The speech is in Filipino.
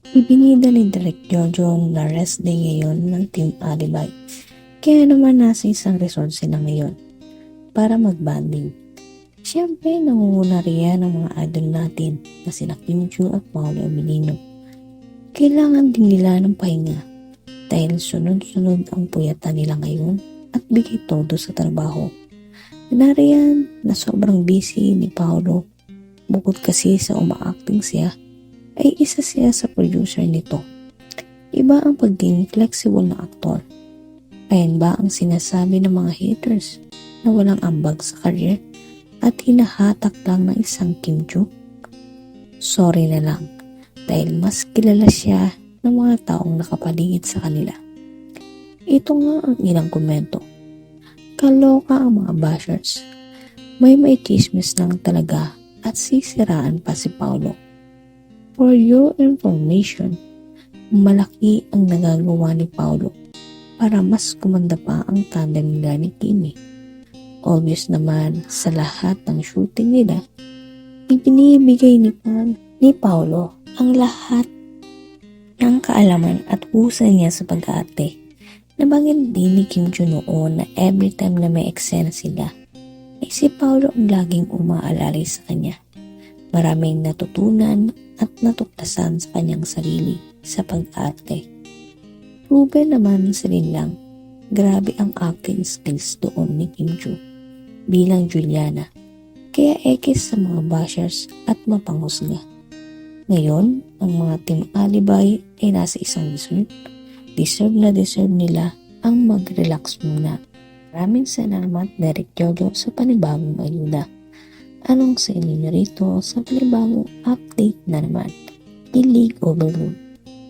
Ibinida ni Direk Jojo na rest day ngayon ng Team Alibay. Kaya naman nasa isang resort sila ngayon para magbanding. Siyempre, nangunguna riyan ang mga idol natin na sina Kim Chu at Paolo Abilino. Kailangan din nila ng pahinga dahil sunod-sunod ang puyatan nila ngayon at bigay todo sa trabaho. Nariyan na sobrang busy ni Paolo. Bukod kasi sa umaacting siya, ay isa siya sa producer nito. Iba ang pagiging flexible na aktor. Ayan ba ang sinasabi ng mga haters na walang ambag sa career at hinahatak lang ng isang Kim Chu? Sorry na lang dahil mas kilala siya ng mga taong nakapaligid sa kanila. Ito nga ang ilang komento. Kaloka ang mga bashers. May may chismis lang talaga at sisiraan pa si Paulo. For your information, malaki ang nagagawa ni Paulo para mas kumanda pa ang tandem nila ni Kimi. Obvious naman sa lahat ng shooting nila, ibinibigay ni, Pan, ni Paulo ang lahat ng kaalaman at husay niya sa pag-arte. Nabanggit din ni Kim noon na every time na may eksena sila, ay si Paulo ang laging umaalalay sa kanya. Maraming natutunan at natuklasan sa kanyang sarili sa pag-arte. Proven naman sa lang, grabe ang acting skills doon ni Kim Joo bilang Juliana. Kaya ekis sa mga bashers at mapanghusga. Ngayon, ang mga Team Alibay ay nasa isang resort. Deserve na deserve nila ang mag-relax muna. Maraming salamat Derek Jojo sa panibagong ayuda. Anong sa inyo rito sa panibagong update na naman? Ilig Overload.